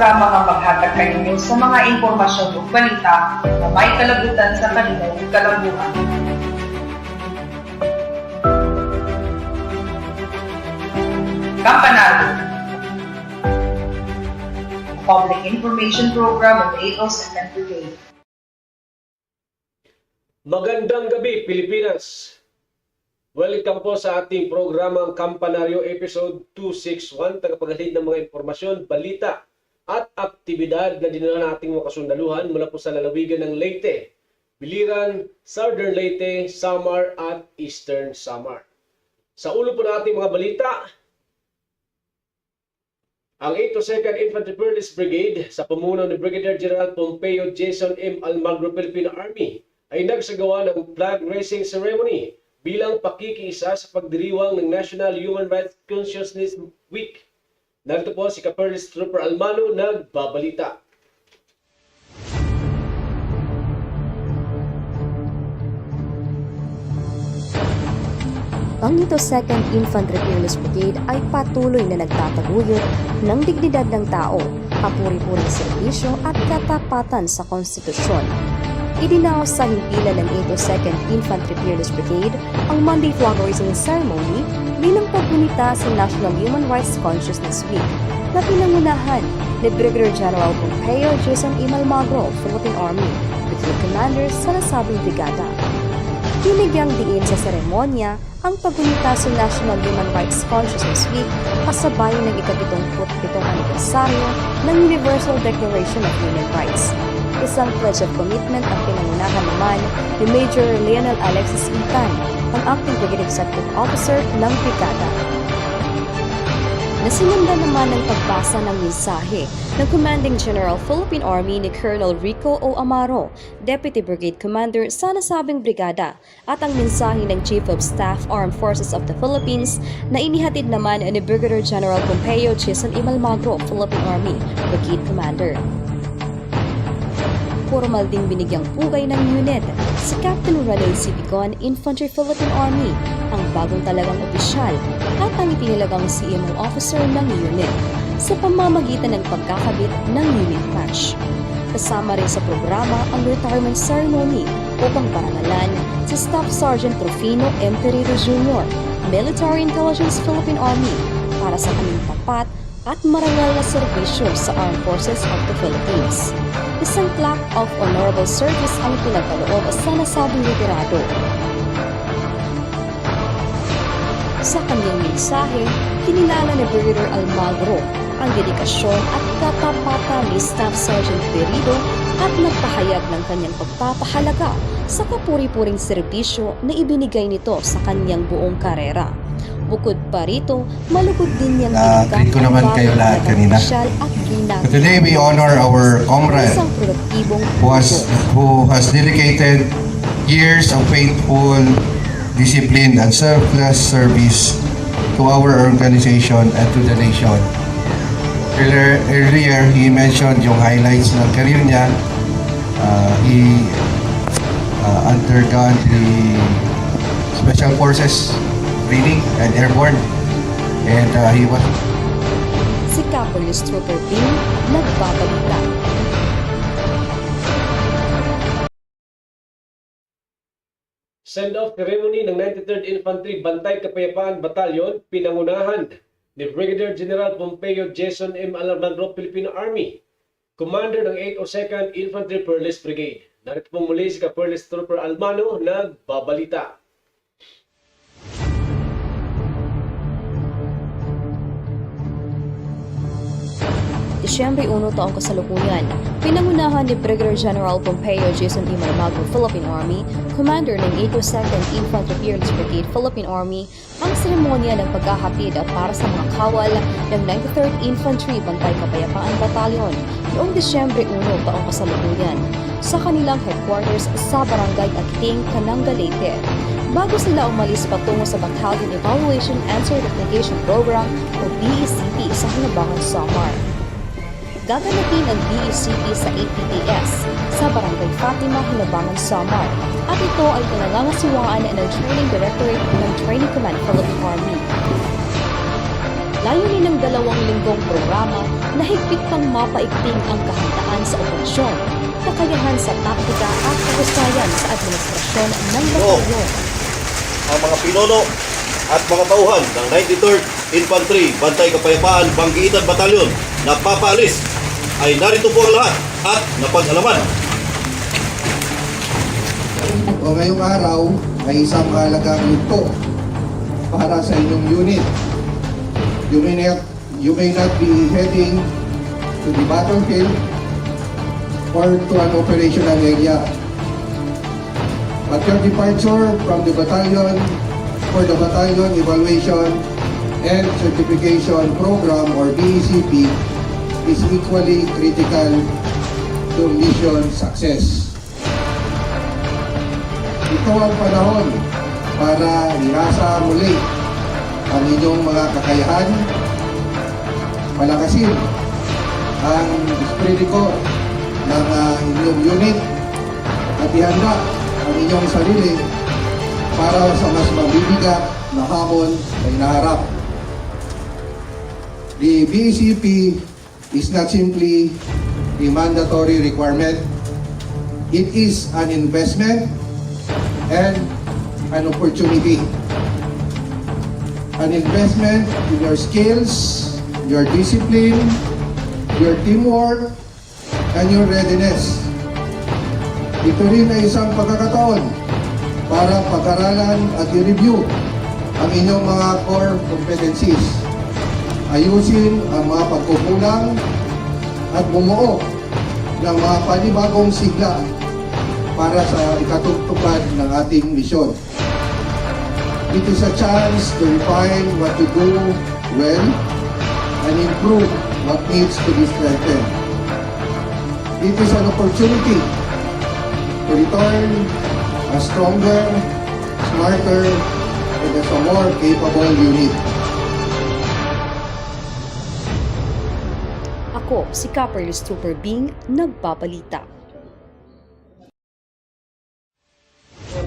programa ang maghatag kayo sa mga impormasyon o balita na may kalabutan sa kanilang kalambuan. Kampanado Public Information Program of 802nd Brigade. Magandang gabi, Pilipinas! Welcome po sa ating programang Kampanaryo Episode 261, tagapaghalid ng mga impormasyon, balita at aktibidad na dinala nating mga kasundaluhan mula po sa lalawigan ng Leyte, Biliran, Southern Leyte, Samar at Eastern Samar. Sa ulo po nating mga balita, ang 802nd Infantry Police Brigade sa pamuno ni Brigadier General Pompeo Jason M. Almagro Philippine Army ay nagsagawa ng flag raising ceremony bilang pakikiisa sa pagdiriwang ng National Human Rights Consciousness Week. Narito po si Capernis Trooper Almano nagbabalita. Ang ito 2nd Infantry Fearless Brigade ay patuloy na nagtataguyod ng dignidad ng tao, kapuri-puring serbisyo at katapatan sa konstitusyon. Idinaos sa himpilan ng 82nd Infantry Fearless Brigade ang Monday Flag Raising Ceremony bilang paggunita sa National Human Rights Consciousness Week na pinangunahan ni Brigadier General Pompeo Jason E. Malmagro, Philippine Army, Brigade Commander sa nasabing brigada. Binigyang diin sa seremonya ang paggunita sa National Human Rights Consciousness Week kasabay ng ikapitumputpitong anibersaryo ng Universal Declaration of Human Rights. Isang pledge of commitment ang pinangunahan naman ni Major Leonel Alexis Intan, ang Acting Brigade Executive Officer ng Brigada. Nasinunda naman ang pagbasa ng mensahe ng Commanding General Philippine Army ni Colonel Rico O. Amaro, Deputy Brigade Commander sa nasabing brigada, at ang mensahe ng Chief of Staff Armed Forces of the Philippines na inihatid naman ni Brigadier General Pompeo Jason E. Malmagro, Philippine Army, Brigade Commander formal ding binigyang pugay ng unit si Captain Rene C. Pigon, Infantry Philippine Army, ang bagong talagang opisyal at ang itinilagang CMO officer ng unit sa pamamagitan ng pagkakabit ng unit patch. Kasama rin sa programa ang retirement ceremony upang parangalan si Staff Sergeant Trofino M. Pereira Jr., Military Intelligence Philippine Army, para sa kanyang tapat at marangal na serbisyo sa Armed Forces of the Philippines. Isang plaque of honorable service ang pinagkaloob sa nasabing retirado. Sa kanyang mensahe, kinilala ni Brigadier Almagro ang dedikasyon at katapatan ni Staff Sergeant Perido at nagpahayag ng kanyang pagpapahalaga sa kapuri-puring serbisyo na ibinigay nito sa kanyang buong karera. Bukod pa rito, malugod din niyang binigyan greet ko naman kayo lahat kanina. at today we honor our comrade who has, who has dedicated years of faithful, disciplined, and selfless service to our organization and to the nation. Earlier, earlier he mentioned yung highlights ng career niya. Uh, he uh, undergone the Special Forces training and airborne. And uh, he was Si Capolis Trooper Team nagbabalita. Send-off ceremony ng 93rd Infantry Bantay Kapayapaan Battalion pinangunahan ni Brigadier General Pompeo Jason M. Almagro Philippine Army, Commander ng 802nd Infantry Perlis Brigade. Narito po muli si Caperlis Trooper Almano nagbabalita. Disyembre 1 taong kasalukuyan, pinangunahan ni Brigadier General Pompeo Jason E. Marmagro, Philippine Army, Commander ng 82nd Infantry Fearless Brigade, Philippine Army, ang seremonya ng pagkahapid at para sa mga kawal ng 93rd Infantry Bantay Kapayapaan Battalion noong Disyembre 1 taong kasalukuyan sa kanilang headquarters sa Barangay Agiting, Cananga, Leyte. Bago sila umalis patungo sa Battalion Evaluation and Certification Program o BECP sa Hinabangan, Samar gaganapin ang BECP sa APTS sa Barangay Fatima, Hinabangan, Samar. At ito ay pinangangasiwaan ng Training Directorate ng Training Command Philippine Army. Layunin ng dalawang linggong programa na higpit pang mapaigting ang kahandaan sa operasyon, kakayahan sa taktika at kagustayan sa administrasyon ng batalyon. ang mga pinuno at mga tauhan ng 93rd Infantry Bantay Kapayapaan Banggitan Batalyon na papaalis ay narito po ang lahat at napag-alaman. O ngayong araw ay isang mahalagang yugto para sa inyong unit. You may not, you may not be heading to the battlefield or to an operational area. But your departure from the battalion for the battalion evaluation and certification program or BECP is equally critical to mission success. Ito ang panahon para irasa muli ang inyong mga kakayahan, palakasin ang espiritu ng ah, inyong unit at ihanda ang inyong sarili para sa mas mabibigat na hamon na inaharap. The BCP is not simply a mandatory requirement. It is an investment and an opportunity. An investment in your skills, your discipline, your teamwork, and your readiness. Ito rin ay isang pagkakataon para pag-aralan at i-review ang inyong mga core competencies. Ayusin ang mga pagkukulang at bumuo ng mga panibagong sigla para sa ikatutupad ng ating misyon. It is a chance to refine what to do well and improve what needs to be strengthened. It is an opportunity to return a stronger, smarter, and a more capable unit. Ako, si Caperless Trooper Bing, nagbabalita.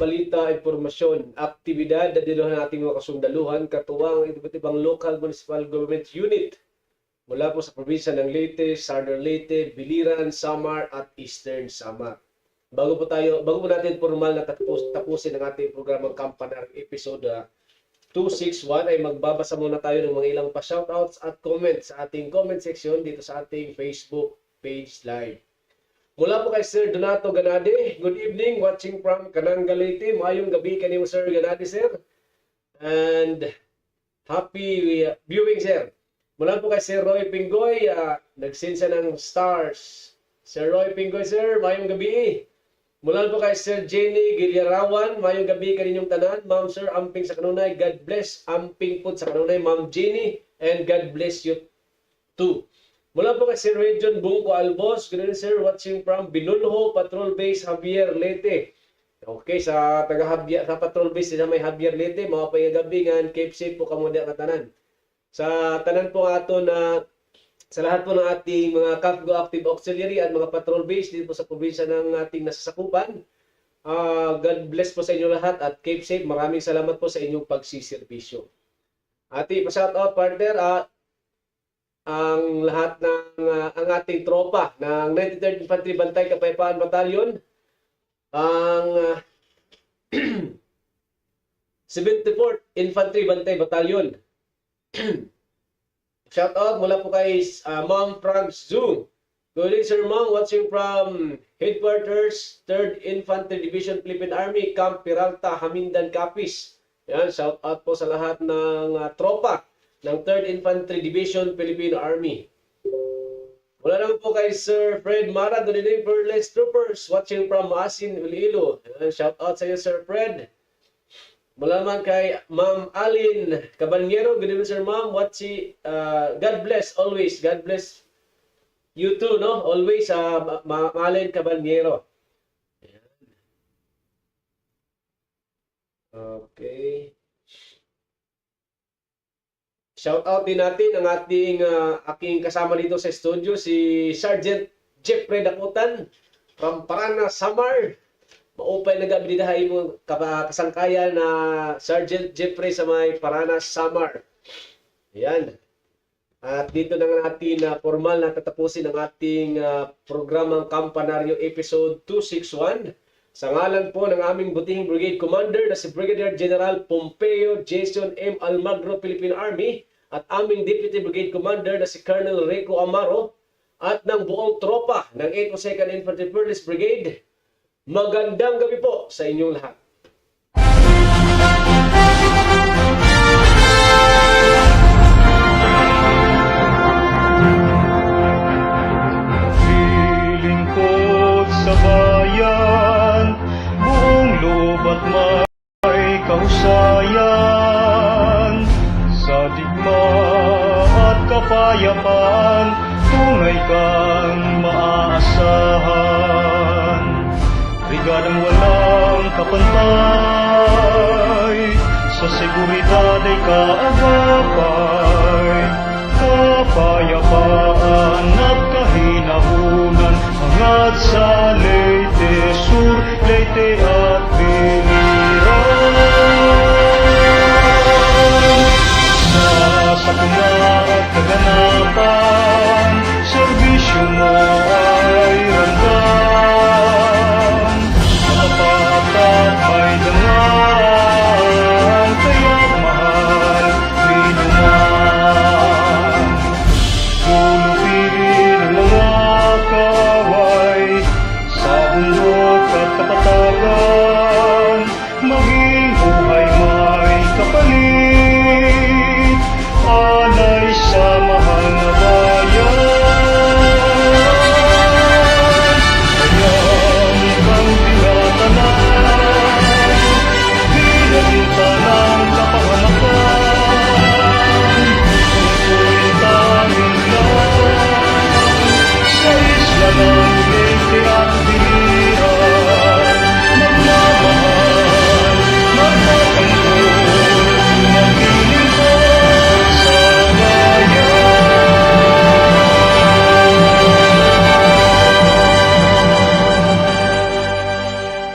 Balita, informasyon, aktibidad na dinuhan ng ating mga kasundaluhan, katuwang ang iba't ibang local municipal government unit mula po sa probinsya ng Leyte, Southern Leyte, Biliran, Samar at Eastern Samar. Bago po tayo, bago po natin formal na tapos, tapusin ang ating programang Kampanar episode ah, 261 ay magbabasa muna tayo ng mga ilang pa shoutouts at comments sa ating comment section dito sa ating Facebook page live. Mula po kay Sir Donato Ganade. Good evening, watching from Cananga Leyte. Mayong gabi kanimo Sir Ganade, sir. And happy uh, viewing, sir. Mula po kay Sir Roy Pingoy, uh, nag-send siya ng stars. Sir Roy Pingoy, sir, mayong gabi. Mula po kay Sir Jenny Gilyarawan, mayong gabi kaninyong tanan. Ma'am Sir, amping sa kanunay. God bless. Amping po sa kanunay, Ma'am Jenny. And God bless you too. Mula po kay Sir Region Bungko Albos, evening sir, watching from Binulho Patrol Base Javier Leyte. Okay, sa taga Javier, sa Patrol Base na may Javier Leyte, mga payagabi nga, keep safe po kamo diya katanan. Sa tanan po ato na sa lahat po ng ating mga CAPGO Active Auxiliary at mga patrol base dito po sa probinsya ng ating nasasakupan. Ah, God bless po sa inyo lahat at keep safe. Maraming salamat po sa inyong pagsiservisyo. Ati, pa-shout out partner, ah, ang lahat ng ah, ang ating tropa ng 93rd Infantry Bantay Kapayapaan Battalion, ang ah, 74th Infantry Bantay Battalion. Shout out mula po kay uh, Ma'am Frank Zoom. Good evening, Sir Ma'am. Watching from Headquarters, 3rd Infantry Division Philippine Army, Camp Peralta, Hamindan, Capiz. Yan, shout out po sa lahat ng uh, tropa ng 3rd Infantry Division Philippine Army. Wala naman po kay Sir Fred Mara. Good evening, Fearless Troopers. Watching from Asin, Iloilo. Yan, shout out sa iyo, Sir Fred. Mula naman kay Ma'am Alin Cabanyero. Good evening, Sir Ma'am. What si, uh, God bless always. God bless you too, no? Always, uh, Ma'am Alin Cabanyero. Okay. Shout out din natin ang ating uh, aking kasama dito sa studio, si Sergeant Jeffrey Dakutan from Parana, Samar maupay nagabilidahay mo kasangkayan na Sergeant Jeffrey sa may Paranas, Samar. Ayan. At dito na nga natin na formal na tatapusin ang ating ah, programang Kampanaryo Episode 261. Sa ngalan po ng aming butihing Brigade Commander na si Brigadier General Pompeo Jason M. Almagro, Philippine Army at aming Deputy Brigade Commander na si Colonel Rico Amaro at ng buong tropa ng 82nd Infantry Police Brigade. Magandang gabi po sa inyong lahat. Kapantay, sa seguridad ay kaagapay. Kapayapaan at kahinahunan Hangad sa Leyte Sur, Leyte at